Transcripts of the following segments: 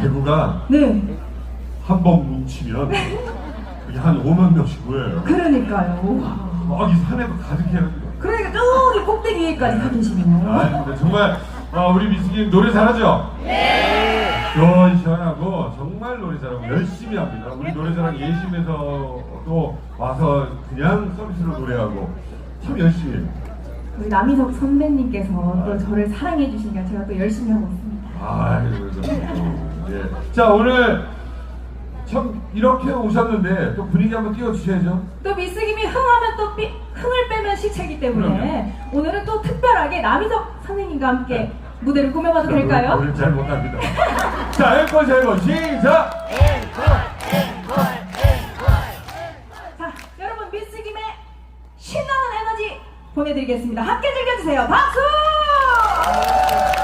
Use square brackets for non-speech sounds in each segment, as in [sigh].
대구가 네, 한 번 뭉치면 이게 한 5만 명씩 모여요. 그러니까요. 우와. 막 이 산에도 가득해요. 그러니까 저기 꼭대기 위에까지 가 계시네요. 아, 근데 정말 어, 우리 미숙이 노래 잘하죠? 네. 시원시원하고 정말 노래 잘하고 열심히 합니다. 우리 노래자랑 예심에서도 와서 그냥 서비스로 노래하고 참 열심히 해요. 우리 남희석 선배님께서 또 저를 사랑해 주시니까 제가 또 열심히 하고 있습니다. 아, 그래서 예. 자 오늘 참 이렇게 오셨는데 또 분위기 한번 띄워주셔야죠. 또 미스김이 흥하면 또 삐, 흥을 빼면 시체이기 때문에 오늘은 또 특별하게 남희석 선생님과 함께 무대를 꾸며봐도 될까요? 노래 잘 못합니다. [laughs] 자, 앵콜 잘고 시작. 자, 여러분 미스김의 신나는 에너지 보내드리겠습니다. 함께 즐겨주세요. 박수!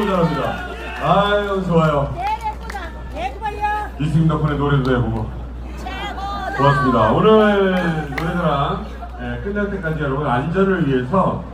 너무너무 잘합니다. 아유 좋아요. 이승 덕분에 노래도 해보고 고맙습니다. 오늘 노래자랑 예, 끝날 때까지 여러분 안전을 위해서